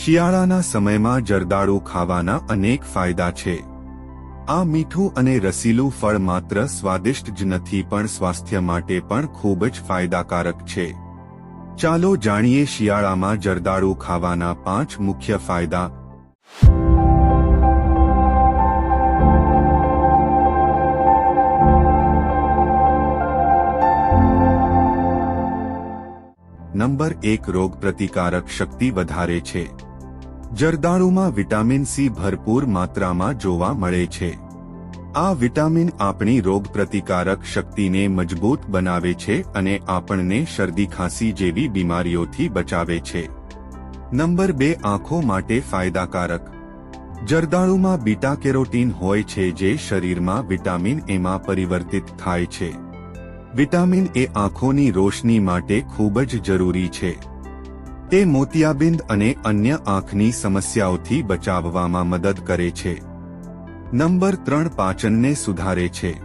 શિયાળાના સમયમાં જરદાળુ ખાવાના અનેક ફાયદા છે. આ મીઠું અને રસીલું ફળ માત્ર સ્વાદિષ્ટ જ નથી પણ સ્વાસ્થ્ય માટે પણ ખૂબ જ ફાયદાકારક છે. ચાલો જાણીએ શિયાળામાં જરદાળુ ખાવાના પાંચ મુખ્ય ફાયદા. નંબર એક રોગ પ્રતિકારક શક્તિ વધારે છે. જરદાળુમાં વિટામિન સી ભરપૂર માત્રામાં જોવા મળે છે. આ વિટામિન આપણી રોગ પ્રતિકારક શક્તિને મજબૂત બનાવે છે અને આપણને શરદી ખાંસી જેવી બીમારીઓથી બચાવે છે. નંબર બે, આંખો માટે ફાયદાકારક. જરદાળુમાં બીટા કેરોટીન હોય છે જે શરીરમાં વિટામિન એમાં પરિવર્તિત થાય છે. વિટામિન એ આંખોની રોશની માટે ખૂબ જ જરૂરી છે. તે મોતિયાબિંદ અને અન્ય આંખની સમસ્યાઓથી બચાવવામાં મદદ કરે છે. નંબર ત્રણ પાચનને સુધારે છે.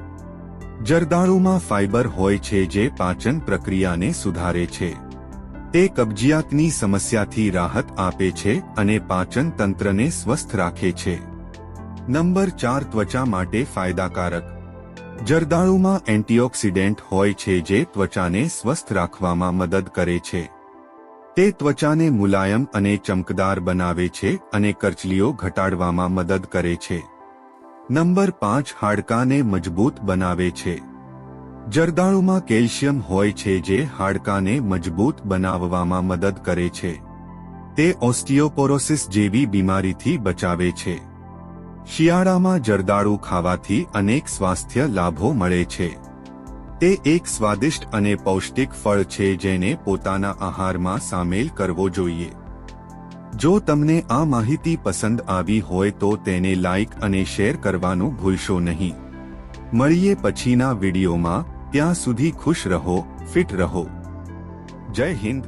જરદાળુમાં ફાઇબર હોય છે જે પાચન પ્રક્રિયાને સુધારે છે. તે કબજિયાતની સમસ્યાથી રાહત આપે છે અને પાચન તંત્રને સ્વસ્થ રાખે છે. નંબર ચાર ત્વચા માટે ફાયદાકારક. જરદાળુમાં એન્ટીઓક્સિડન્ટ હોય છે જે ત્વચાને સ્વસ્થ રાખવામાં મદદ કરે છે. તે ત્વચાને મુલાયમ અને ચમકદાર બનાવે છે અને કરચલીઓ ઘટાડવામાં મદદ કરે છે. નંબર પાંચ, હાડકાને મજબૂત બનાવે છે. જરદાળુમાં કેલ્શિયમ હોય છે જે હાડકાને મજબૂત બનાવવામાં મદદ કરે છે. તે ઓસ્ટિયોપોરોસિસ જેવી બીમારીથી બચાવે છે. શિયાળામાં જરદાળુ ખાવાથી અનેક સ્વાસ્થ્ય લાભો મળે છે. તે એક સ્વાદિષ્ટ અને પૌષ્ટિક ફળ છે જેને પોતાના આહારમાં સામેલ કરવો જોઈએ. જો તમને આ માહિતી પસંદ આવી હોય તો તેને લાઇક અને શેર કરવાનું ભૂલશો નહીં. મળીએ પછીના વિડીયોમાં. ત્યાં સુધી ખુશ રહો, ફિટ રહો. જય હિન્દ.